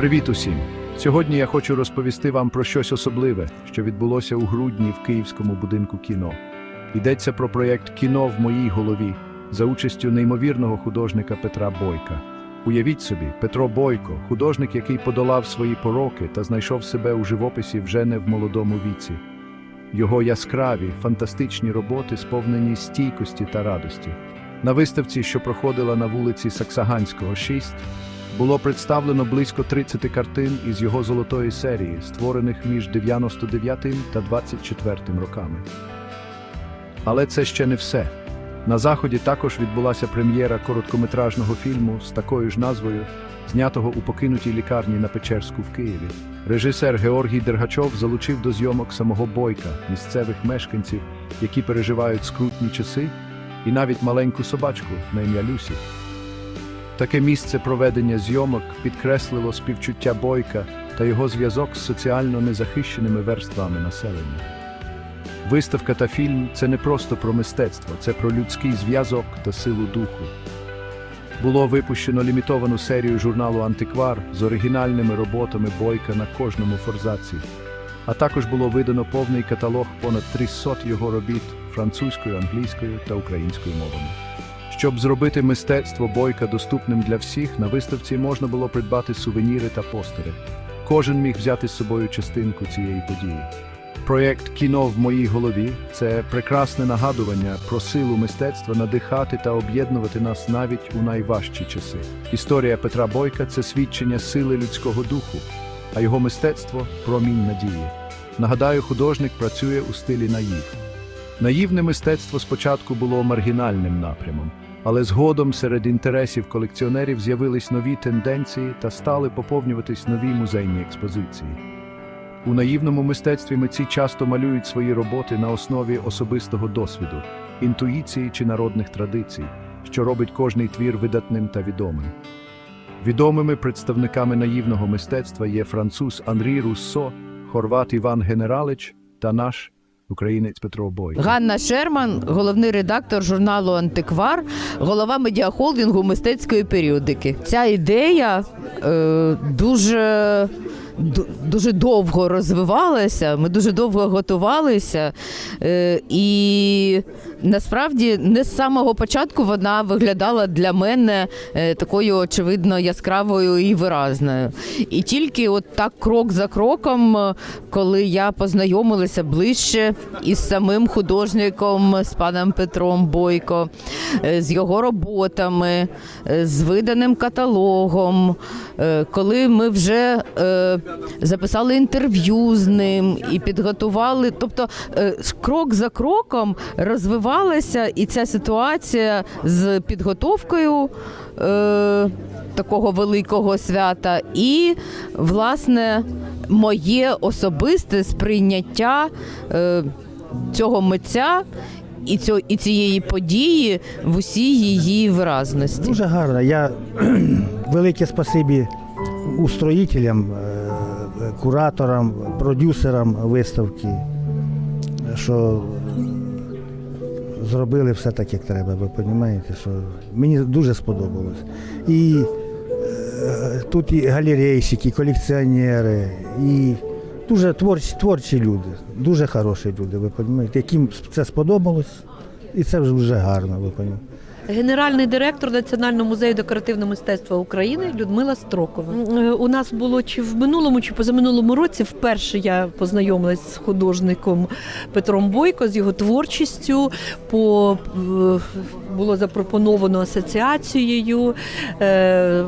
Привіт усім! Сьогодні я хочу розповісти вам про щось особливе, що відбулося у грудні в Київському будинку кіно. Йдеться про проєкт Кіно в моїй голові за участю неймовірного художника Петра Бойка. Уявіть собі, Петро Бойко, художник, який подолав свої пороки та знайшов себе у живописі вже не в молодому віці. Його яскраві, фантастичні роботи сповнені стійкості та радості. На виставці, що проходила на вулиці Саксаганського, 6, було представлено близько 30 картин із його золотої серії, створених між 99 та 24 роками. Але це ще не все. На заході також відбулася прем'єра короткометражного фільму з такою ж назвою, знятого у покинутій лікарні на Печерську в Києві. Режисер Георгій Дергачов залучив до зйомок самого Бойка, місцевих мешканців, які переживають скрутні часи, і навіть маленьку собачку на ім'я Люсі. Таке місце проведення зйомок підкреслило співчуття Бойка та його зв'язок з соціально незахищеними верствами населення. Виставка та фільм це не просто про мистецтво, це про людський зв'язок та силу духу. Було випущено лімітовану серію журналу Антиквар з оригінальними роботами Бойка на кожному форзаці, а також було видано повний каталог понад 300 його робіт французькою, англійською та українською мовами. Щоб зробити мистецтво Бойка доступним для всіх, на виставці можна було придбати сувеніри та постери. Кожен міг взяти з собою частинку цієї події. Проєкт Кіно в моїй голові це прекрасне нагадування про силу мистецтва надихати та об'єднувати нас навіть у найважчі часи. Історія Петра Бойка це свідчення сили людського духу, а його мистецтво промінь надії. Нагадаю, художник працює у стилі наїв. Наївне мистецтво спочатку було маргінальним напрямом, але згодом серед інтересів колекціонерів з'явились нові тенденції та стали поповнюватись нові музейні експозиції. У наївному мистецтві митці часто малюють свої роботи на основі особистого досвіду, інтуїції чи народних традицій, що робить кожний твір видатним та відомим. Відомими представниками наївного мистецтва є француз Анрі Руссо, хорват Іван Генералич та наш українець Петро Бой. Ганна Шерман, головний редактор журналу Антиквар, голова медіахолдингу мистецької періодики. Ця ідея е, дуже. Ду- Дуже довго розвивалася, ми дуже довго готувалися, е, і насправді не з самого початку вона виглядала для мене е, такою очевидно яскравою і виразною. І тільки от так крок за кроком, е, коли я познайомилася ближче із самим художником, з паном Петром Бойко, з його роботами, з виданим каталогом, коли ми вже записали інтерв'ю з ним і підготували. Тобто, е, крок за кроком розвивалася і ця ситуація з підготовкою. Е, Такого великого свята, і власне моє особисте сприйняття е, цього митця і, цього, і цієї події в усій її виразності. Дуже гарно. Я велике спасибі устроїтелям, е, кураторам, продюсерам виставки, що зробили все так, як треба. Ви розумієте, що мені дуже сподобалось. І е, тут і галерейщики, і колекціонери, і дуже творчі, творчі люди, дуже хороші люди, ви розумієте, яким це сподобалось, і це вже гарно, ви розумієте. Генеральний директор Національного музею декоративного мистецтва України Людмила Строкова. Е, У нас було чи в минулому, чи позаминулому році вперше я познайомилась з художником Петром Бойко, з його творчістю. По е, було запропоновано асоціацією е,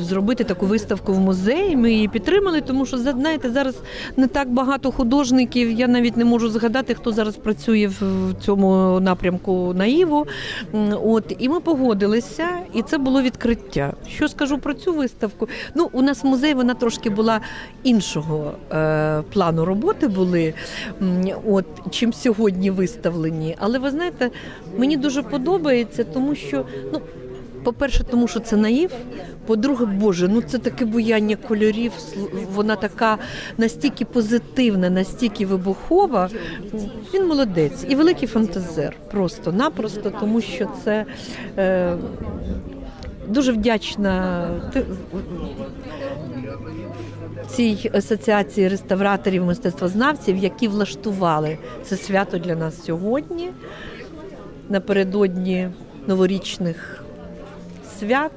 зробити таку виставку в музеї. Ми її підтримали, тому що знаєте, зараз не так багато художників. Я навіть не можу згадати, хто зараз працює в цьому напрямку наїву. М, От і ми погодилися, і це було відкриття. Що скажу про цю виставку? Ну, у нас музей вона трошки була іншого е, плану роботи були, от чим сьогодні виставлені. Але ви знаєте, мені дуже подобається, тому що ну. По-перше, тому що це наїв. По-друге, Боже, ну це таке буяння кольорів. Вона така настільки позитивна, настільки вибухова. Він молодець і великий фантазер. Просто-напросто, тому що це. Е, дуже вдячна цій асоціації реставраторів мистецтвознавців, які влаштували це свято для нас сьогодні напередодні новорічних свят.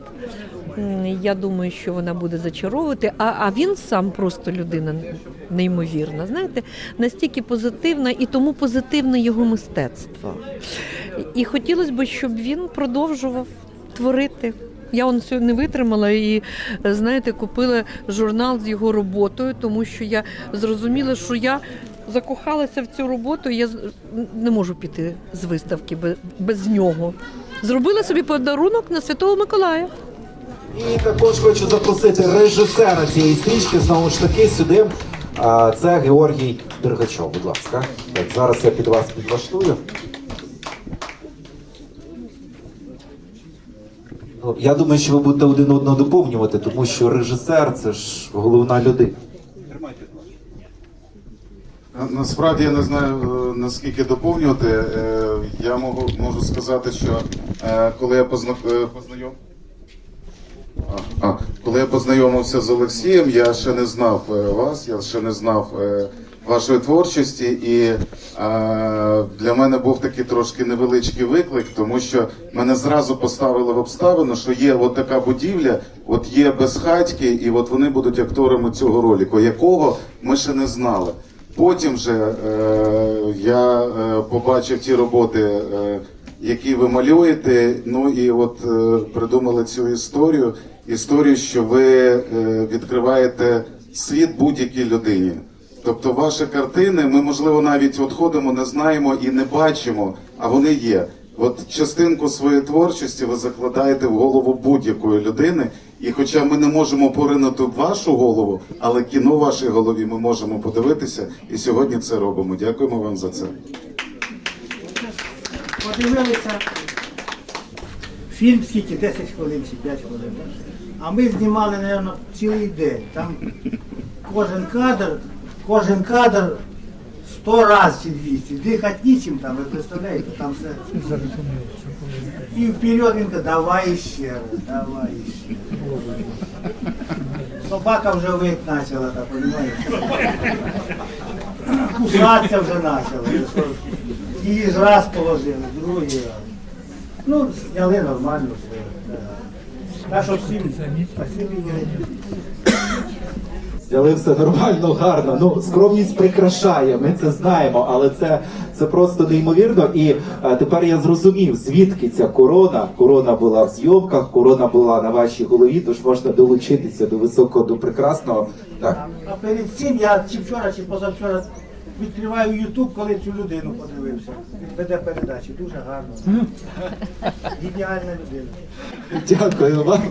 Я думаю, що вона буде зачаровувати. А, а він сам просто людина неймовірна. Знаєте, настільки позитивна і тому позитивне його мистецтво. І хотілося б, щоб він продовжував творити. Я он сьогодні не витримала і знаєте, купила журнал з його роботою, тому що я зрозуміла, що я закохалася в цю роботу. Я не можу піти з виставки без, нього. Зробила собі подарунок на Святого Миколая. І також хочу запросити режисера цієї стрічки знову ж таки сюди. Це Георгій Дергачов. Будь ласка. Так, зараз я під вас підлаштую. Ну, я думаю, що ви будете один одного доповнювати, тому що режисер це ж головна людина. На- Насправді я не знаю е, наскільки доповнювати. Е, Я можу, можу сказати, що е, коли я позна... познайом... А, коли я познайомився з Олексієм, я ще не знав вас, я ще не знав вашої творчості, і для мене був такий трошки невеличкий виклик, тому що мене зразу поставили в обставину, що є от така будівля, от є безхатьки, і от вони будуть акторами цього ролику, якого ми ще не знали. Потім же е, я е, побачив ті роботи, е, які ви малюєте. Ну і от е, придумали цю історію. Історію, що ви е, відкриваєте світ будь-якій людині. Тобто ваші картини, ми можливо навіть от ходимо, не знаємо і не бачимо, а вони є. От частинку своєї творчості ви закладаєте в голову будь-якої людини. І хоча ми не можемо поринути в вашу голову, але кіно в вашій голові ми можемо подивитися. І сьогодні це робимо. Дякуємо вам за це. Подивилися фільм скільки? 10 хвилин чи 5 хвилин. А ми знімали, мабуть, цілий день. Там кожен кадр, кожен кадр 100 разів чи 200. Дихати нічим там, ви представляєте, там все. І вперед він каже, давай ще раз, давай ще. Собака вже вить почала, так, розумієте? Кусатися вже почала. Її ж раз положили, другий раз. Ну, зняли нормально все. да. Так що всім спасибі. Зняли все нормально, гарно. Ну, скромність прикрашає, ми це знаємо, але це, це просто неймовірно. І е, тепер я зрозумів, звідки ця корона. Корона була в зйомках, корона була на вашій голові, тож можна долучитися до високого, до прекрасного. Так. А перед цим я чи вчора, чи позавчора відкриваю Ютуб, коли цю людину подивився. Веде передачі, дуже гарно. Ідеальна людина. Дякую вам.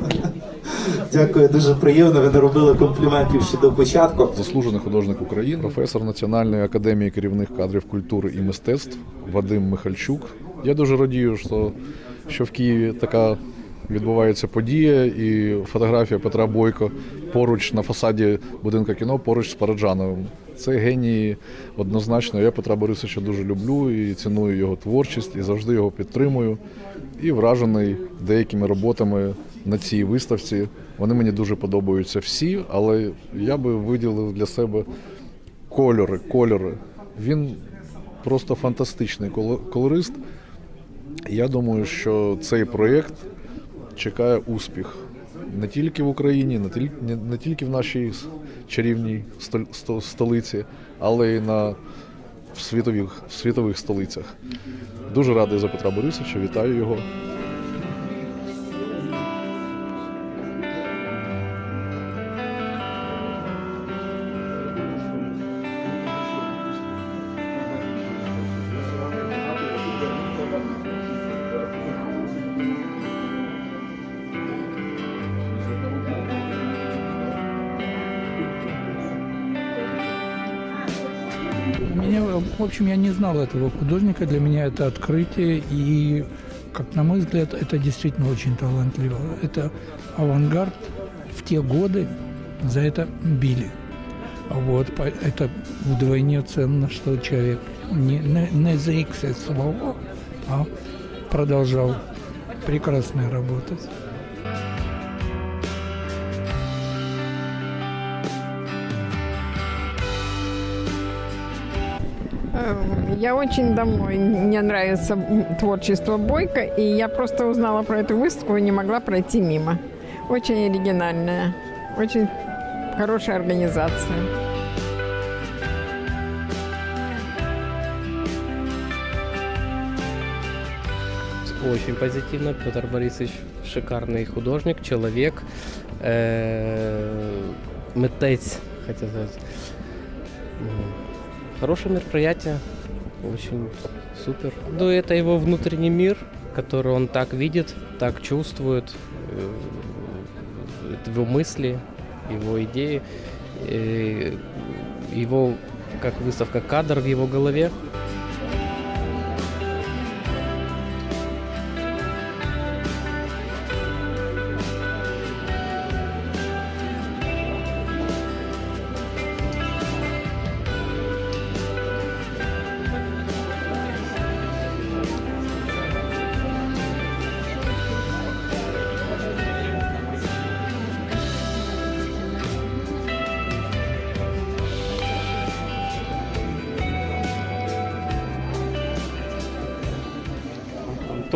Дякую, дуже приємно. Ви не робили компліментів ще до початку. Заслужений художник України, професор Національної академії керівних кадрів культури і мистецтв Вадим Михальчук. Я дуже радію, що, що в Києві така відбувається подія, і фотографія Петра Бойко поруч на фасаді будинку кіно, поруч з Параджановим. Це генії однозначно. Я Петра Борисовича дуже люблю і ціную його творчість, і завжди його підтримую. І вражений деякими роботами на цій виставці. Вони мені дуже подобаються всі, але я би виділив для себе кольори. кольори. Він просто фантастичний коло- колорист. Я думаю, що цей проєкт чекає успіх не тільки в Україні, не тільки, в нашій чарівній стол- столиці, але й на в світових, в світових столицях. Дуже радий за Петра Борисовича, вітаю його. общем, я не знал этого художника. Для меня это открытие. И, как на мой взгляд, это действительно очень талантливо. Это авангард в те годы. За это били. Вот, по- это вдвойне ценно, что человек не, не, не заикся слова, а продолжал прекрасно работать. Я очень давно мне нравится творчество Бойко, и я просто узнала про эту выставку и не могла пройти мимо. Очень оригинальная, очень хорошая организация. Очень позитивно. Петр Борисович шикарный художник, человек, э, митець, хотел сказать. Хорошее мероприятие, очень супер. Ну, это его внутренний мир, который он так видит, так чувствует, э, его мысли, его идеи, э, его как выставка кадр в его голове.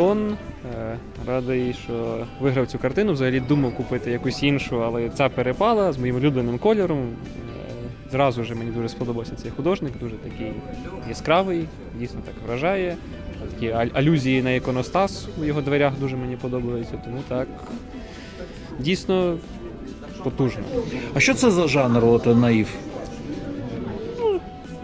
Антон. Е, Радий, що виграв цю картину. Взагалі думав купити якусь іншу, але ця перепала з моїм улюбленим кольором. Е, Зразу ж мені дуже сподобався цей художник, дуже такий яскравий, дійсно так вражає. Такі алюзії на іконостас у його дверях дуже мені подобаються. Тому так дійсно потужно. А що це за жанр от, наїв?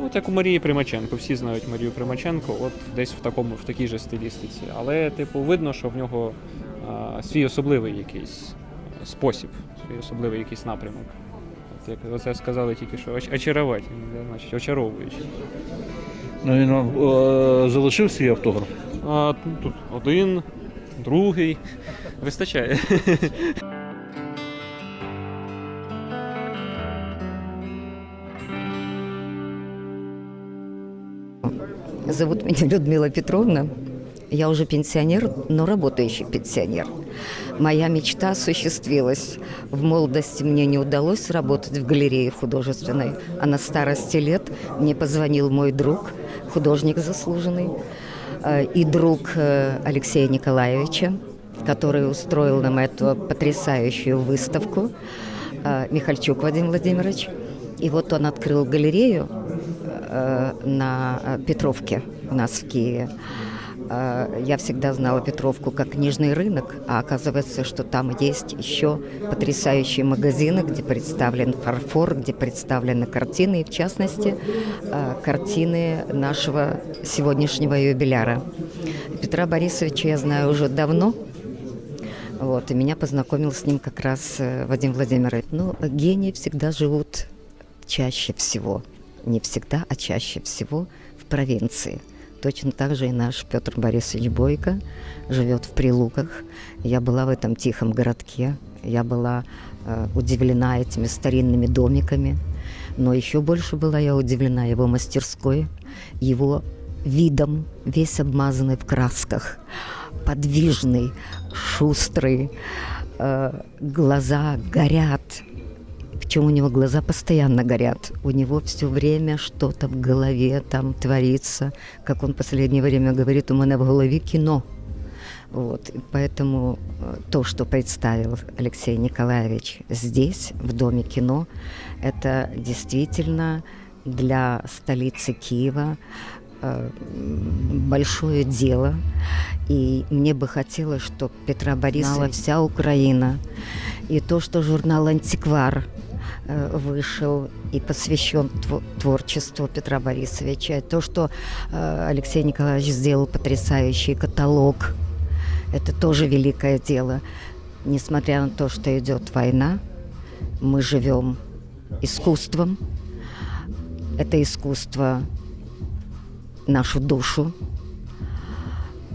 От як у Марії Примаченко, всі знають Марію Примаченко, от десь в такому, в такій же стилістиці. Але, типу, видно, що в нього а, свій особливий якийсь спосіб, свій особливий якийсь напрямок. От як оце сказали тільки що оч- очаровательний, значить очаровуючий. Ну, він вам е, залишив свій автограф. А тут один, другий. Вистачає. Зовут меня Людмила Петровна. Я уже пенсионер, но работающий пенсионер. Моя мечта осуществилась. В молодости мне не удалось работать в галерее художественной, а на старости лет мне позвонил мой друг, художник заслуженный, э, и друг э, Алексея Николаевича, который устроил нам эту потрясающую выставку, э, Михальчук Вадим Владимирович. И вот он открыл галерею на э, Петровке у нас в Киеве. Э, Я всегда знала Петровку как книжный рынок, а оказывается, что там есть еще потрясающие магазины, где представлен фарфор, где представлены картины, и в частности э, картины нашего сегодняшнего юбиляра. Петра Борисовича я знаю уже давно, вот, и меня познакомил с ним как раз э, Вадим Владимирович. Ну, гении всегда живут чаще всего, не всегда, а чаще всего в провинции. Точно так же и наш Петр Борисович Бойко живет в Прилуках. Я была в этом тихом городке, я была э, удивлена этими старинными домиками, но еще больше была я удивлена его мастерской, его видом, весь обмазанный в красках, подвижный, шустрый, э, глаза горят. Причем у него глаза постоянно горят. У него все время что-то в голове там творится. Как он в последнее время говорит, у меня в голове кино. Вот, и поэтому э, то, что представил Алексей Николаевич здесь, в Доме кино, это действительно для столицы Киева э, большое дело. И мне бы хотелось, чтобы Петра Борисовича знала вся Украина. И то, что журнал «Антиквар» вышел и посвящен тво- творчеству Петра Борисовича. То, что э, Алексей Николаевич сделал потрясающий каталог, это тоже великое дело. Несмотря на то, что идет война, мы живем искусством. Это искусство нашу душу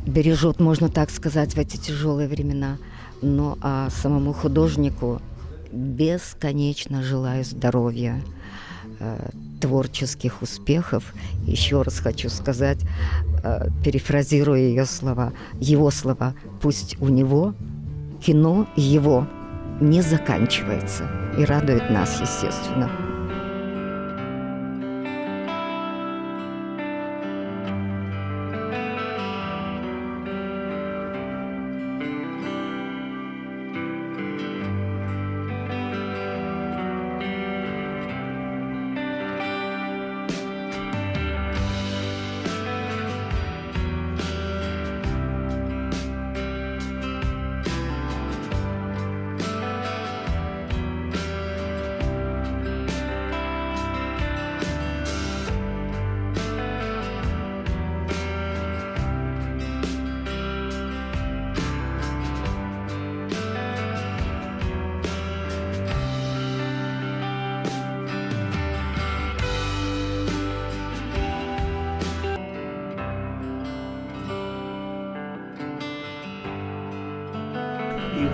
бережет, можно так сказать, в эти тяжелые времена. Но а самому художнику бесконечно желаю здоровья, э, творческих успехов. Еще раз хочу сказать, э, перефразируя ее слова, его слова, пусть у него кино его не заканчивается и радует нас, естественно.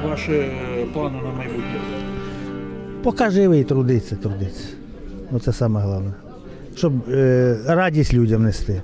Ваші е, плани на майбутнє? Поки живий, трудиться, трудиться. Ну це саме головне. Щоб е, радість людям нести.